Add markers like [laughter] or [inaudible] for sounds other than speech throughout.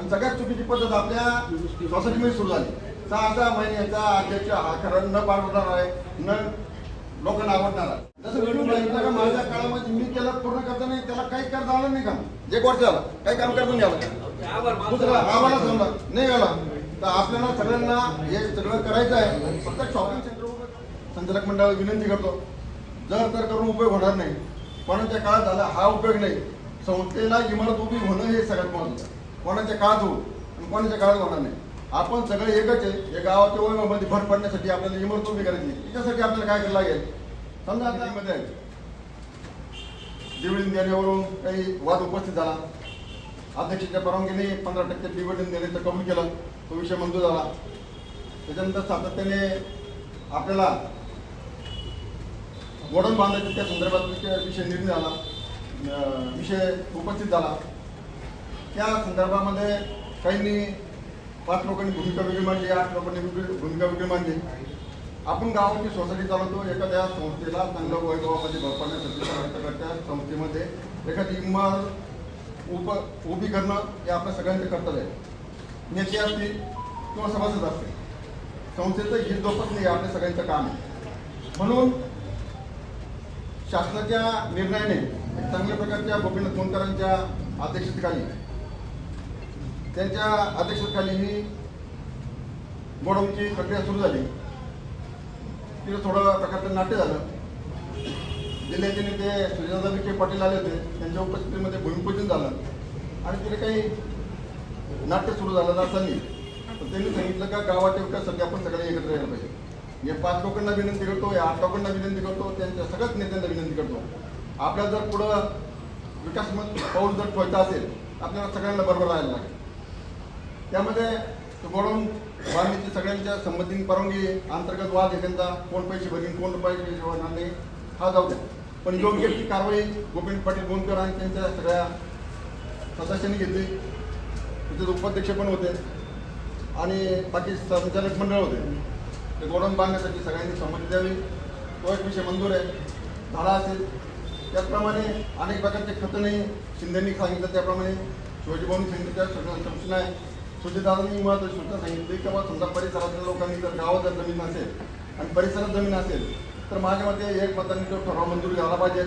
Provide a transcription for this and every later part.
आणि सगळ्यात चुकीची पद्धत आपल्या सोसायटीमध्ये सुरू झाली. सहा सहा महिन्याचा अध्यक्ष हा खरं न पाठवणार आहे न लोकांना आवडणार आहे. जसं का माझ्या काळामध्ये मी केलं पूर्ण करता नाही त्याला काही करता आलं नाही का? एक वर्ष झालं काही काम करता नाही आलं. दुसरा आम्हाला समजा नाही आला तर आपल्याला सगळ्यांना हे सगळं करायचं आहे. फक्त शॉपिंग सेंटर संचालक मंडळाला विनंती करतो. जर तर करून उपयोग होणार नाही पण त्या काळात झाला हा उपयोग नाही. संस्थेला इमारत उभी होणं हे सगळ्यात महत्वाचं कोणाच्या काळात होऊ आणि कोणाच्या काळात होणार नाही. आपण सगळे एकच आहे. या गावाच्या वैभवामध्ये भर पडण्यासाठी आपल्याला इमारत उभी करायची त्याच्यासाठी आपल्याला काय करायला लागेल? समजा आता मध्ये आहे डिव्हिडंड देण्यावरून काही वाद उपस्थित झाला. अध्यक्षाच्या परवानगीने पंधरा टक्के डिव्हिडंड देण्याचं कमी केलं. तो विषय मंजूर झाला. त्याच्यानंतर सातत्याने आपल्याला गोडन बांधायचं त्या संदर्भात विषय- निर्णय झाला. विषय उपस्थित झाला. त्या संदर्भामध्ये काहींनी पाच लोकांनी भूमिका वेगळी मांडली आठ लोकांनी वेगळी भूमिका वेगळी मांडली. आपण गावाची सोसायटी चालवतो एखाद्या संस्थेला चांगल्या वैभवामध्ये भर पडण्यासाठी समाजकाच्या संस्थेमध्ये. एखादी इमारत उप उभी करणं हे आपल्या सगळ्यांचं कर्तव्य आहे. नेते असतील किंवा सभासद असतील संस्थेचं हित जोपत नाही आपल्या सगळ्यांचं काम आहे. म्हणून शासनाच्या निर्णयाने चांगल्या प्रकारच्या गोपीनाथ मोनकरांच्या अध्यक्षतेखाली त्यांच्या अध्यक्षतेखाली ही गोडवची प्रक्रिया सुरू झाली. तिथं थोडं प्रकारचं नाट्य झालं. जिल्ह्याचे नेते सुजाता विखे पाटील आले होते. त्यांच्या उपस्थितीमध्ये भूमिपूजन झालं. आणि तिथे काही नाट्य सुरू झालं असताना तर त्यांनी सांगितलं का गावाच्या विकासासाठी आपण सगळे एकत्र यायला पाहिजे. हे पाच लोकांना विनंती करतो या आठ लोकांना विनंती करतो त्यांच्या सगळ्याच नेत्यांना विनंती करतो. आपल्याला जर पुढं विकास पाऊल जर ठेवायचा असेल आपल्याला सगळ्यांना बरोबर राहायला लागेल. त्यामध्ये गोडाऊन बांधणीची सगळ्यांच्या संमतीने परवानगी अंतर्गत वाद आहे त्यांचा कोण पैसे भरीन कोण पैसे भरणार नाही हा जाऊ द्या. पण योग्य ती कारवाई गोविंद पाटील गोंदकर आणि त्यांच्या सगळ्या सदस्यांनी घेतली. तिथे उपाध्यक्ष पण होते. आणि बाकी संचालक मंडळ होते. ते गोडाऊन बांधण्यासाठी सगळ्यांनी संमती द्यावी. तो एक विषय मंजूर आहे. झाला असेल. त्याचप्रमाणे अनेक प्रकारचे खतं नाही. शिंदेनी सांगितलं त्याप्रमाणे. शिवाजीभाऊनी सांगितलं त्या सूचना आहे सुजितदादांनी महत्वाची सूचना सांगितली. की बाबा समजा परिसरातल्या लोकांनी जर गावात जर जमीन असेल आणि परिसरात जमीन असेल तर माझ्या मते एक मतांनी तो ठराव मंजूर झाला पाहिजे.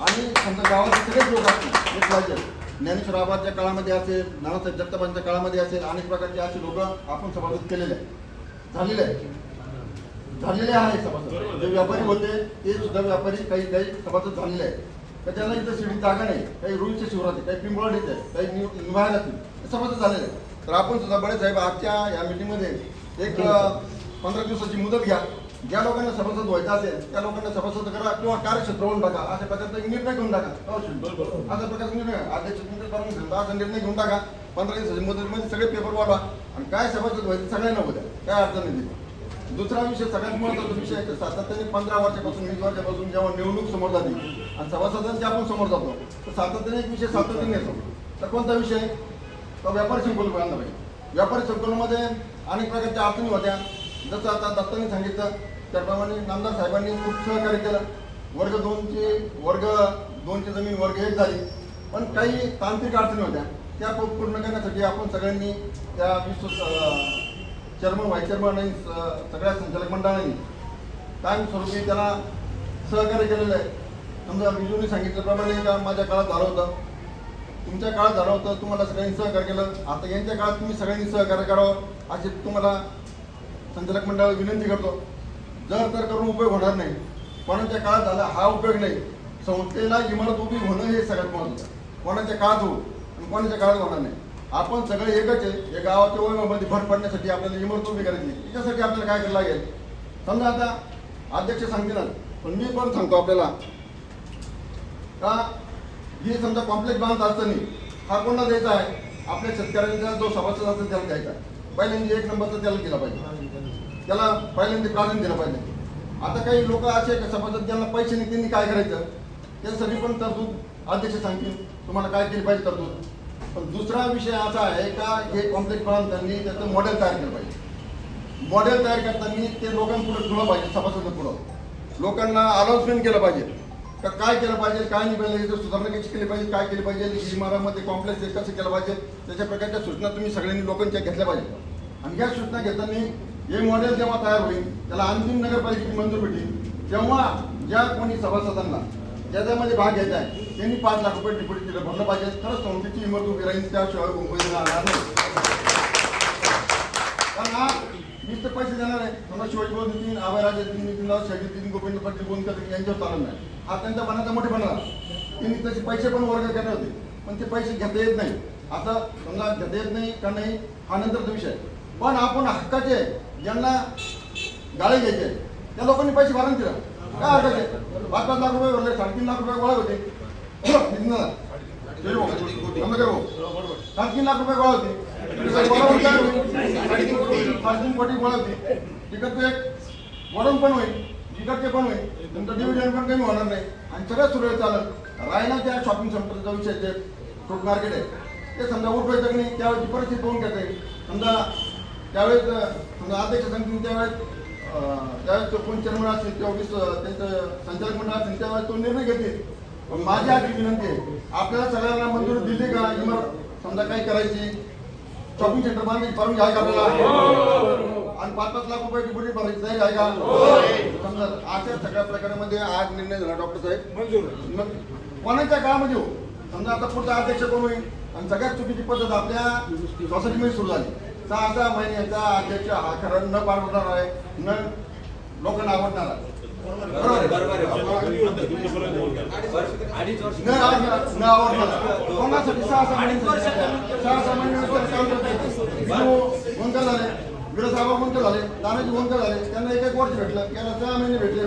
आणि समजा गावातले सगळेच लोक असतील एक पाहिजे. ज्ञानेश्वर आबाच्या काळामध्ये असेल नानासाहेब जगतापांच्या काळामध्ये असेल अनेक प्रकारचे असे लोक आपण सभासद केलेले आहे झालेले आहे झालेले आहे सभासद. जे व्यापारी होते ते सुद्धा व्यापारी काही काही सभासद झालेले आहे तर त्यांना इथं शिडी जागा नाही. काही रुईच्या शिवरात आहे काही पिंपळाडीत आहे काही नि- असतील सभासद झालेले आहे तर आपण सुद्धा बडे साहेब आजच्या या मीटिंगमध्ये एक पंधरा दिवसाची मुदत घ्या. ज्या लोकांना सभासद व्हायचं असेल त्या लोकांना सभासद करा किंवा कार्यक्षेत्र होऊन टाका. अशा प्रकारचा एक निर्णय घेऊन टाका. अवश्य. अशा प्रकारचा निर्णय अध्यक्ष असा निर्णय घेऊन टाका. पंधरा दिवसाची मुदतीमध्ये सगळे पेपर वाढवा. आणि काय सभासद व्हायचं सगळ्यांना होत्या काय अडचण नाही. दुसरा विषय सगळ्यात महत्त्वाचा विषय आहे की सातत्याने पंधरा वर्षापासून वीस वर्षापासून जेव्हा निवडणूक समोर जाते आणि सभासदांची आपण समोर जातो तर सातत्याने एक विषय सातत्याने येतो. तर कोणता विषय? तो व्यापारी संकुल बांधला पाहिजे. व्यापारी संकुलामध्ये अनेक प्रकारच्या अडचणी होत्या. जसं आता दत्तांनी सांगितलं त्याप्रमाणे नामदार साहेबांनी खूप सहकार्य केलं. वर्ग दोनची वर्ग दोनची जमीन वर्ग एक झाली. पण काही तांत्रिक अडचणी होत्या. त्या पूर्ण करण्यासाठी आपण सगळ्यांनी त्या विश्व चेअरमन व्हाईस चेअरमन आणि स- सगळ्या संचालक मंडळांनी कायमस्वरूपी त्याला सहकार्य केलेलं आहे. समजा विजूने सांगितल्याप्रमाणे का माझ्या काळात झालं होतं. तुमच्या काळात झालं होतं तुम्हाला सगळ्यांनी सहकार्य केलं. आता यांच्या काळात तुम्ही सगळ्यांनी सहकार्य करावं अशी तुम्हाला संचालक मंडळाला विनंती करतो. जर तर करून उपयोग होणार नाही कोणाच्या काळात झाला हा उपयोग नाही. संस्थेला इमारत उभी होणं हे सगळ्यात महत्त्वाचं कोणाच्या काळात होऊ आणि कोणाच्या काळात होणार नाही. आपण सगळे एकच आहे या गावाच्या वैभवामध्ये भर पडण्यासाठी आपल्याला इमारत उभी करायची आहे. त्याच्यासाठी आपल्याला काय करायला लागेल? समजा आता अध्यक्ष सांगतील पण मी पण सांगतो आपल्याला. का ही समजा कॉम्प्लेक्स बांधत असताना हा कोणाला द्यायचा आहे? आपल्या शेतकऱ्यांचा जो सभासद असेल त्याला द्यायचा आहे. पहिल्यांदा एक नंबरचा त्याला दिला पाहिजे. त्याला पहिल्यांदा प्राधान्य दिलं पाहिजे. आता काही लोक असे का सभासद ज्यांना पैसे नाही त्यांनी काय करायचं? त्यासाठी पण तरतूद अध्यक्ष सांगतील. तुम्हाला काय केली पाहिजे तरतूद? पण दुसरा विषय असा आहे का हे कॉम्प्लेक्स बांधताना त्याचं मॉडेल तयार केलं पाहिजे. मॉडेल तयार करताना ते लोकांपुढे ठेवलं पाहिजे सभासद पुढं लोकांना अनाउन्समेंट केलं पाहिजे. का काय केलं पाहिजे काय नाही पाहिजे सुधारणा कशी केली पाहिजे काय केली पाहिजे ही इमारामध्ये कॉम्प्लेक्स कसं केलं पाहिजे त्याच्या प्रकारच्या सूचना तुम्ही सगळ्यांनी लोकांच्या घेतल्या पाहिजे आणि या सूचना घेताना हे मॉडेल जेव्हा तयार होईल त्याला अंतिम नगरपालिकेची मंजूर भेटेल. तेव्हा ज्या कोणी सभासदांना ज्याच्यामध्ये भाग घ्यायचा आहे त्यांनी पाच लाख रुपये डिपॉझिट दिलं भरलं पाहिजे. तरच संस्थेची इमारत उभी राहील त्याशिवाय मुंबईला राहणार नाही. कारण हा मीच तर पैसे देणार आहे. समजा शिवाजी भाऊ देतील आबाराजे नितीन राव शेट्टी देतील गोविंद पाटील गोंदकर यांच्यावर चालणार नाही. हा त्यांचा मनाचा मोठे त्यांनी तसे पैसे पण वर्ग केले होते. पण ते पैसे घेता येत नाही. आता समजा घेता येत नाही का नाही हा नंतरचा विषय. पण आपण हक्काचे ज्यांना गाळे घ्यायचे त्या लोकांनी पैसे भरून दिला. काय हरकत आहे पाच पाच लाख रुपये भरले साडेतीन लाख रुपये गोळा होते. [coughs] हो. हो. साडेतीन लाख रुपये गोळा होते. साडेतीन कोटी. गोळा होते. तिकडचं एक वडून पण होईल. तिकडचे पण होईल तुमचं डिव्हिडंड पण कमी होणार नाही. आणि सगळं सुरळीत चालत. राहिला त्या शॉपिंग सेंटरचा विषय जे फ्रूट मार्केट आहे. ते समजा उठवायचं नाही त्यावेळेची परिस्थिती पाहून घेता येईल. समजा त्यावेळेस समजा अध्यक्ष सांगतील त्यावेळेस त्यावेळेस कोण चेअरमन असेल किंवा वीस त्यांचं संचालक मंडळ असेल त्यावेळेस तो निर्णय घेतील. पण माझी आधी विनंती आहे आपल्याला सगळ्यांना मंजुरी दिली का? इमारत समजा काय करायची शॉपिंग सेंटर बांधली परवानगी आहे का आपल्याला? आणि पाच पाच लाख रुपये डिपॉझिट भरायची तयारी आहे का? समजा अशा सगळ्या प्रकारामध्ये आज निर्णय झाला डॉक्टर साहेब. मग कोणाच्या काळामध्ये हो? समजा आता पुढचा अध्यक्ष कोण होईल? आणि सगळ्यात चुकीची पद्धत आपल्या सोसायटीमध्ये सुरू झाली. सहा सहा महिन्याचा अध्यक्ष हा खरं न पाठवणार आहे न लोकांना आवडणार आहे. कोणासाठी सहा सहा महिने सहा सहा महिन्यानंतर करते विष्णू वंकर झाले तानाजी वंकर झाले त्यांना एक एक वर्ष भेटलं. त्याला सहा महिने भेटले.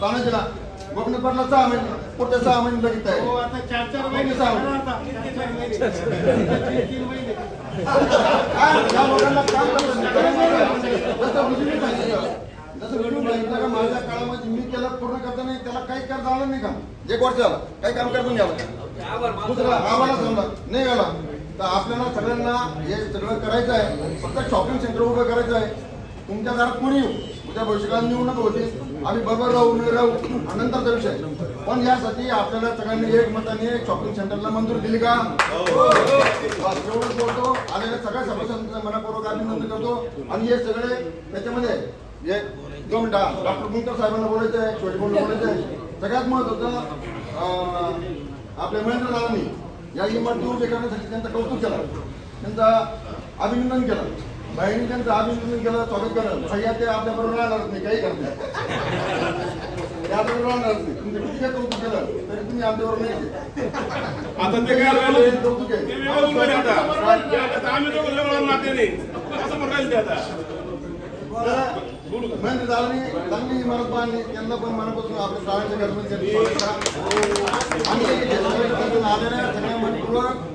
तानाजीला गोपीनाथ पाटला सहा महिने. पुढच्या सहा महिने लगेच आहे हो आता चार चार महिने सहा सांगितलं. का माझ्या काळामध्ये मी केलं पूर्ण करता नाही त्याला काही करता आलं नाही काम एक वर्ष झालं. काही काम करता नाही आलं. दुसरं आम्हाला समजा नाही आला. तर आपल्याला सगळ्यांना हे सगळं करायचं आहे. फक्त शॉपिंग सेंटर उभं करायचं आहे. तुमच्या घरात कोणी येऊ? उद्या भविष्यकाळात निवडणूक होते. आम्ही बरोबर राहू न राहू. आनंदाचा विषय. पण यासाठी आपल्याला सगळ्यांनी एक मताने शॉपिंग सेंटरला मंजुरी दिली का? एवढंच बोलतो. आलेल्या सगळ्या सभासदांचं आम्ही अभिनंदन करतो. आणि हे सगळे त्याच्यामध्ये हे दोन डॉक्टर मुंकर साहेबांना बोलायचं आहे छोटे बोलायचं आहे. सगळ्यात महत्वाचं आपल्या महेंद्र दादांनी या इमारती उभे करण्यासाठी त्यांचं कौतुक केलं. त्यांचं अभिनंदन केलं. बहिणी त्यांचं अभिनंदन केलं स्वागत केलं. भैया ते आपल्या बरोबर राहणारच नाही काही करत नाही. ते आपल्या बरोबर राहणारच नाही. तुमचं किती काय कौतुक केलं तरी तुम्ही आमच्याबरोबर नाही आता ते काय राहिलं? कौतुक आहे. आम्ही दोघं जवळ नाते नाही. असं म्हणायचं आता. चांगली इमारत बांधली त्यांना पण मनापासून आपल्या शाळेच्या कर्मचारी आलेल्या सगळ्या मनपूर्वक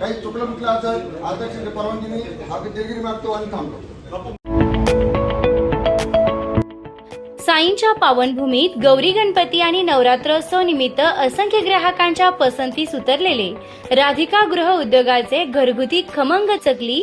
काही चुकलं मुकलं असं अध्यक्षाच्या परवानगीने आपली दिलगिरी मागतो आणि थांबतो. साईंच्या पावनभूमीत गौरी गणपती आणि नवरात्रोत्सव निमित्त असंख्य ग्राहकांच्या पसंतीस उतरलेले राधिका गृह उद्योगाचे घरगुती खमंग चकली